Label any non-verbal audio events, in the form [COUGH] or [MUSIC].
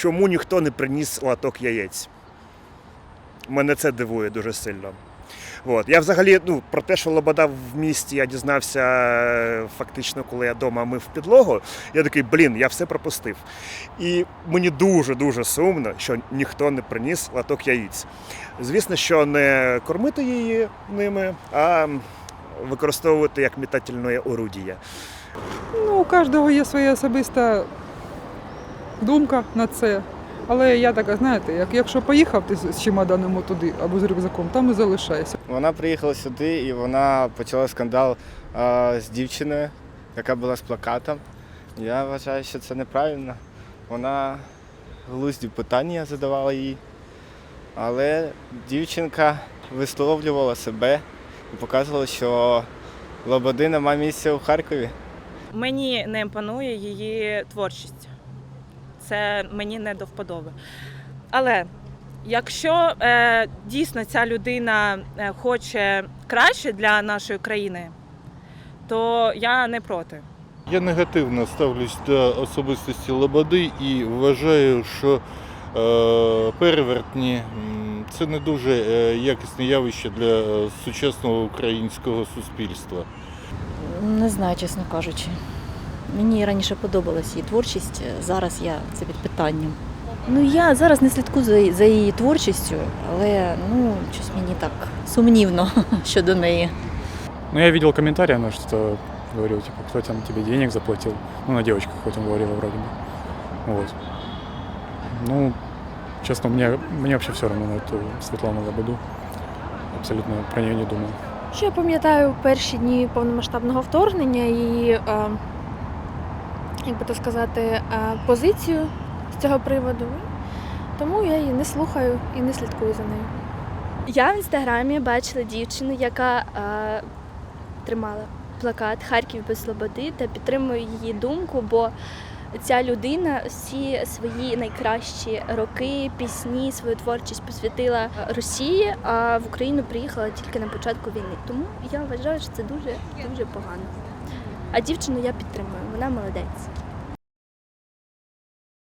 чому ніхто не приніс латок яєць. Мене це дивує дуже сильно. От. Я взагалі ну, про те, що Лобода в місті я дізнався е, фактично, коли я вдома мив підлогу. Я такий, блін, я все пропустив. І мені дуже-дуже сумно, що ніхто не приніс латок яєць. Звісно, що не кормити її ними, а використовувати як метательне орудіє. Ну, у кожного є своя особиста думка на це. Але я така, знаєте, як, якщо поїхав ти з чемоданом туди або з рюкзаком, там і залишайся. Вона приїхала сюди і вона почала скандал а, з дівчиною, яка була з плакатом. Я вважаю, що це неправильно. Вона глузді питання задавала їй. Але дівчинка висловлювала себе і показувала, що Лободи немає місця у Харкові. Мені не імпонує її творчість. Це мені не до вподоби. Але якщо е, дійсно ця людина е, хоче краще для нашої країни, то я не проти. Я негативно ставлюсь до особистості Лободи і вважаю, що е, перевертні це не дуже е, якісне явище для е, сучасного українського суспільства. Не знаю, чесно кажучи. Мені раніше подобалась її творчість, зараз я це під питанням. Ну я зараз не слідкую за, за її творчістю, але ну щось мені так сумнівно [LAUGHS] щодо неї. Ну, я видел комментарий, она что-то говорила, типа, кто там тебе денег заплатил. Ну, на девочках хоть говорила вроде бы. Вот. Ну, честно, мне, мне вообще все равно на эту Светлану Лободу. Абсолютно про нее не думаю. Що я пам'ятаю перші дні повномасштабного вторгнення і, е, як би то сказати, е, позицію з цього приводу. Тому я її не слухаю і не слідкую за нею. Я в інстаграмі бачила дівчину, яка е, тримала плакат Харків без слободи та підтримую її думку, бо ця людина всі свої найкращі роки, пісні, свою творчість посвятила Росії, а в Україну приїхала тільки на початку війни. Тому я вважаю, що це дуже дуже погано. А дівчину я підтримую, вона молодець.